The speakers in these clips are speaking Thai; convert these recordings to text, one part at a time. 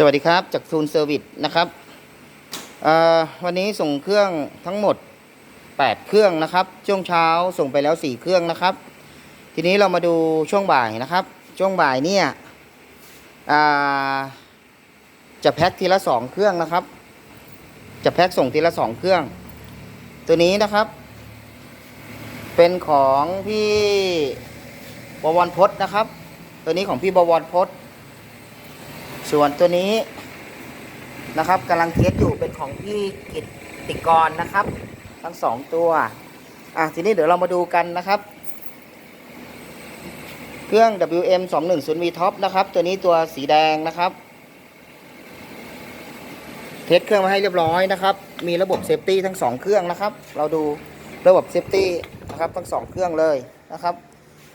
สวัสดีครับ จากทูนเซอร์วิสนะครับวันนี้ส่งเครื่องทั้งหมด 8 เครื่องนะครับ ช่วงเช้าส่งไปแล้ว 4 เครื่องนะครับ ทีนี้เรามาดูช่วงบ่ายนะครับ ช่วงบ่ายเนี่ยจะแพ็คทีละ 2 เครื่องนะครับ จะแพ็คส่งทีละ 2 เครื่อง ตัวนี้นะครับ เป็นของพี่บวรพจน์นะครับ ตัวนี้ของพี่บวรพจน์ ส่วนตัวนี้นะครับกำลังเทสอยู่เป็นของพี่กิตติกรนะครับ ทั้งสองตัวอะทีนี้เดี๋ยวเรามาดูกันนะครับ เครื่อง WM 2 1 0 V Top นะครับ ตัวนี้ตัวสีแดงนะครับ เทสเครื่องมาให้เรียบร้อยนะครับ มีระบบเซฟตี้ทั้งสองเครื่องนะครับ เราดูระบบเซฟตี้นะครับทั้งสองเครื่องเลยนะครับ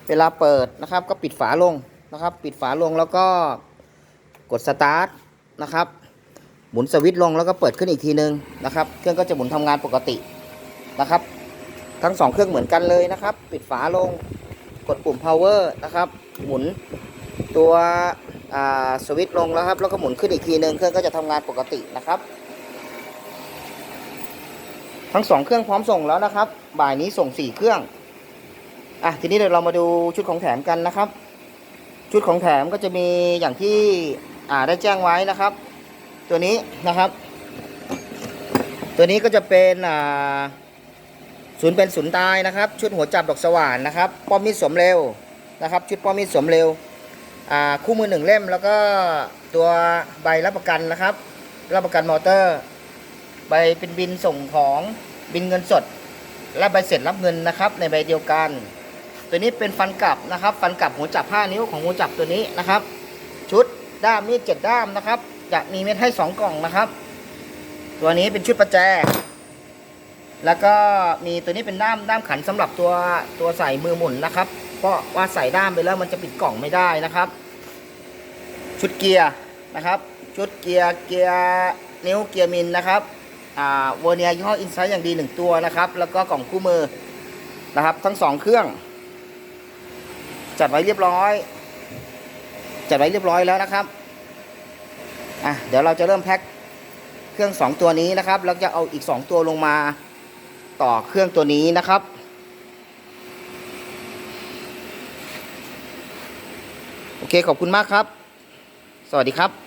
เวลาเปิดนะครับ ก็ปิดฝาลงนะครับ ปิดฝาลงแล้วก็ กดสตาร์ทนะครับ หมุนสวิตช์ลงแล้วก็เปิดขึ้นอีกทีนึงนะครับ เครื่องก็จะหมุนทำงานปกตินะครับ ทั้งสองเครื่องเหมือนกันเลยนะครับ ปิดฝาลง กดปุ่ม power นะครับ หมุนตัวสวิตช์ลงแล้วครับ แล้วก็หมุนขึ้นอีกทีนึง เครื่องก็จะทำงานปกตินะครับ ทั้งสองเครื่องพร้อมส่งแล้วนะครับ บ่ายนี้ส่งสี่เครื่อง อะ ทีนี้เดี๋ยวเรามาดูชุดของแถมกันนะครับ ชุดของแถมก็จะมีอย่างที่ อ่าได้แจ้งไว้นะครับ ตัวนี้นะครับ ตัวนี้ก็จะเป็นอ่าศูนย์เป็นศูนย์ตายนะครับ ชุดหัวจับดอกสว่านนะครับ ป้อมมีดสวมเร็วนะครับ ชุดป้อมมีดสวมเร็วอ่าคู่มือหนึ่งเล่มแล้วก็ตัวใบรับประกันนะครับ รับประกันมอเตอร์ ใบเป็นบินส่งของบินเงินสด และใบเสร็จรับเงินนะครับ ในใบเดียวกัน ตัวนี้เป็นฟันกลับนะครับ ฟันกลับหัวจับ 5 นิ้วของหัวจับตัวนี้นะครับ ชุด ด้ามมีดเจ็ดด้ามนะครับ จะมีเม็ดให้2กล่องนะครับ ตัวนี้เป็นชุดประแจ แล้วก็มีตัวนี้เป็นด้ามด้ามขันสำหรับตัวตัวใส่มือหมุนนะครับ เพราะว่าใส่ด้ามไปแล้วมันจะปิดกล่องไม่ได้นะครับ ชุดเกียร์นะครับ ชุดเกียร์เกียร์นิ้วเกียร์มินนะครับอ่าเวอร์เนียยี่ห้ออินไซด์อย่างดีหนึ่งตัวนะครับ แล้วก็กล่องคู่มือนะครับ ทั้งสองเครื่อง จัดไว้เรียบร้อย จัดไว้เรียบร้อยแล้วนะครับอะเดี๋ยวเราจะเริ่มแพ็คเครื่อง 2 ตัวนี้นะครับ แล้วจะเอาอีก 2 ตัวลงมาต่อเครื่องตัวนี้นะครับ โอเคขอบคุณมากครับ สวัสดีครับ